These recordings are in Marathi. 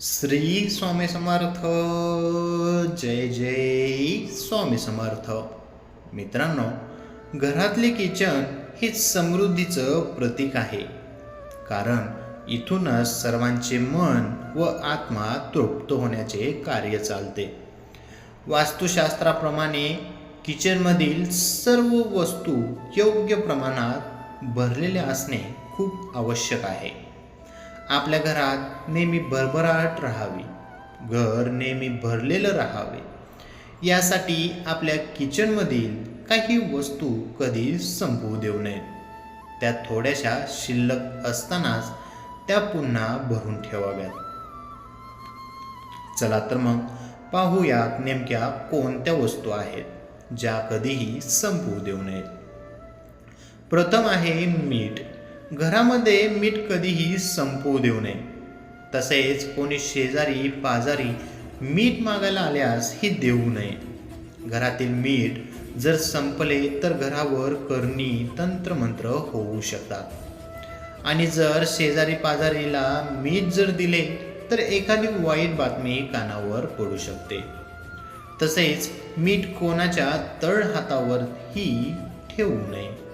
श्री स्वामी समर्थ. जय जय स्वामी समर्थ. मित्रांनो घरातले किचन हे समृद्धीचं प्रतीक आहे. कारण इथूनच सर्वांचे मन व आत्मा तृप्त होण्याचे कार्य चालते. वास्तुशास्त्राप्रमाणे किचनमधील सर्व वस्तू योग्य प्रमाणात भरलेल्या असणे खूप आवश्यक आहे. आपल्या घरात नेहमी भरभराट राहावी. घर नेहमी भरलेलं राहावे. यासाठी आपल्या किचनमधील काही वस्तू कधी संपवू देऊ नयेत त्या थोड्याशा शिल्लक असतानाच त्या पुन्हा भरून ठेवाव्यात. चला तर मग पाहूयात नेमक्या कोणत्या वस्तू आहेत ज्या कधीही संपवू देऊ नयेत. प्रथम आहे मीठ. घरामध्ये मीठ कधीही संपवू देऊ नये. तसेच कोणी शेजारी पाजारी मीठ मागायला आल्यास ही देऊ नये. घरातील मीठ जर संपले तर घरावर करणी तंत्रमंत्र होऊ शकतात. आणि जर शेजारी पाजारीला मीठ जर दिले तर एखादी वाईट बातमी कानावर पडू शकते. तसेच मीठ कोणाच्या तळ हातावरही ठेवू नये.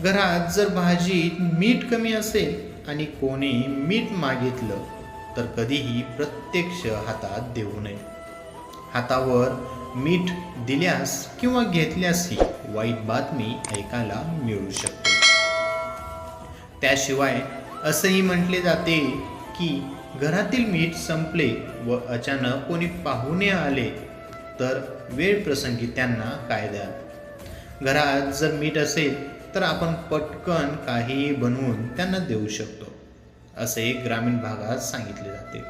घरात जर भाजीत मीठ कमी असेल आणि कोणी मीठ मागितलं तर कधीही प्रत्यक्ष हातात देऊ नये. हातावर मीठ दिल्यास किंवा घेतल्यासही वाईट बातमी ऐकायला मिळू शकते. त्याशिवाय असंही म्हटले जाते की घरातील मीठ संपले व अचानक कोणी पाहुणे आले तर वेळ प्रसंगी त्यांना काय द्या घरात जर मीठ असेल तर आपण पटकन काहीही बनवून त्यांना देऊ शकतो असे ग्रामीण भागात सांगितले जाते.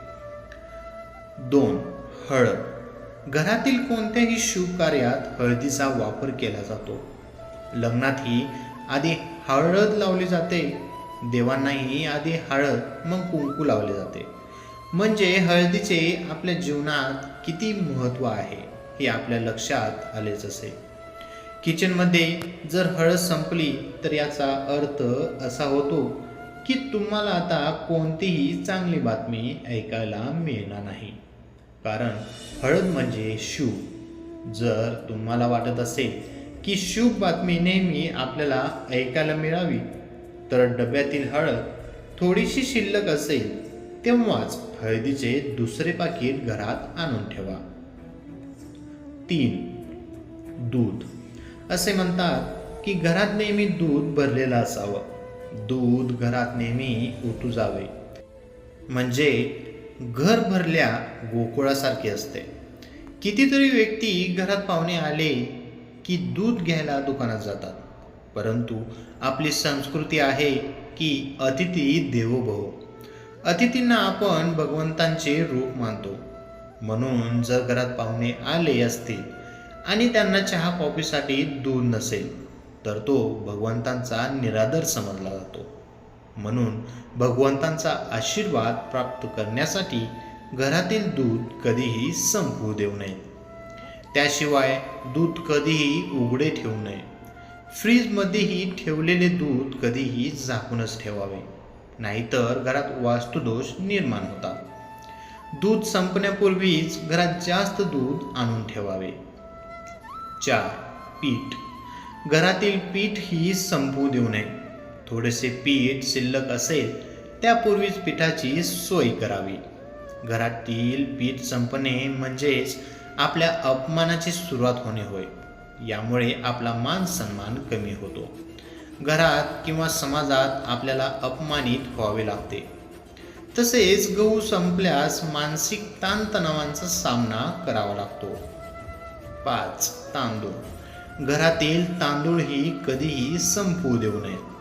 दोन हळद. घरातील कोणत्याही शुभ कार्यात हळदीचा वापर केला जातो. लग्नातही आधी हळद लावली जाते देवांनाही आधी हळद मग कुंकू लावले जाते. म्हणजे हळदीचे आपल्या जीवनात किती महत्त्व आहे हे आपल्या लक्षात आलेच असेल. किचनमध्ये जर हळद संपली तर याचा अर्थ असा होतो की तुम्हाला आता कोणतीही चांगली बातमी ऐकायला मिळणार नाही. कारण हळद म्हणजे शुभ. जर तुम्हाला वाटत असेल की शुभ बातमी नेहमी आपल्याला ऐकायला मिळावी तर डब्यातील हळद थोडीशी शिल्लक असेल तेव्हाच हळदीचे दुसरे पाकिट घरात आणून ठेवा. तीन. दूध. असे म्हणतात की घरात नेहमी दूध भरलेलं असावं. दूध घरात नेहमी ओतू जावे. म्हणजे घर भरल्या गोकुळासारखे असते. कितीतरी व्यक्ती घरात पाहुणे आले की दूध घ्यायला दुकानात जातात. परंतु आपली संस्कृती आहे की अतिथी देवोभव. अतिथींना आपण भगवंतांचे रूप मानतो. म्हणून जर घरात पाहुणे आले असतील आणि त्यांना चहा कॉफीसाठी दूध नसेल तर तो भगवंतांचा निरादर समजला जातो. म्हणून भगवंतांचा आशीर्वाद प्राप्त करण्यासाठी घरातील दूध कधीही संपवू देऊ नये. त्याशिवाय दूध कधीही उघडे ठेवू नये. फ्रीजमध्येही ठेवलेले दूध कधीही झाकूनच ठेवावे. नाहीतर घरात वास्तुदोष निर्माण होतात. दूध संपण्यापूर्वीच घरात जास्त दूध आणून ठेवावे. चार पीठ. घरातील पीठ ही संपू देऊ नये. थोडेसे पीठ शिल्लक असेल त्यापूर्वीच पिठाची सोय करावी. घरातील पीठ संपणे म्हणजेच आपल्या अपमानाची सुरुवात होणे होय. यामुळे आपला मान सन्मान कमी होतो. घरात किंवा समाजात आपल्याला अपमानित व्हावे लागते. तसेच गहू संपल्यास मानसिक ताणतणावांचा सामना करावा लागतो. पाच तांदूळ. घरातील तांदूळ ही कधीही संपवू देऊ नये.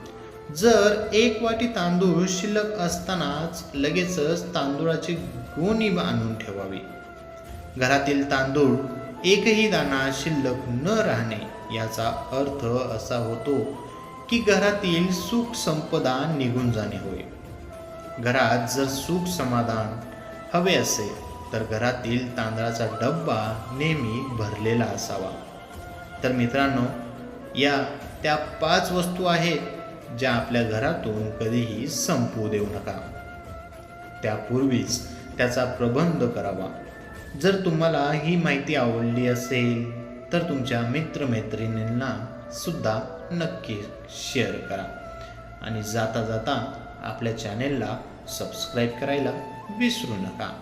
जर एक वाटी तांदूळ शिल्लक असतानाच लगेचच तांदूळाची गोणी आणून ठेवावी. घरातील तांदूळ एकही दाणा शिल्लक न राहणे याचा अर्थ असा होतो की घरातील सुख संपदा निघून जाणे होय. घरात जर सुख समाधान हवे असेल तर घरातील तांदळाचा डब्बा नेहमी भरलेला असावा. तर मित्रांनो या त्या पाच वस्तू आहेत ज्या आपल्या घरातून कधीही संपू देऊ नका. त्यापूर्वीच त्याचा प्रबंध करावा. जर तुम्हाला ही माहिती आवडली असेल तर तुमच्या मित्रमैत्रिणींना सुद्धा नक्की शेअर करा. आणि जाता जाता आपल्या चॅनेलला सबस्क्राईब करायला विसरू नका.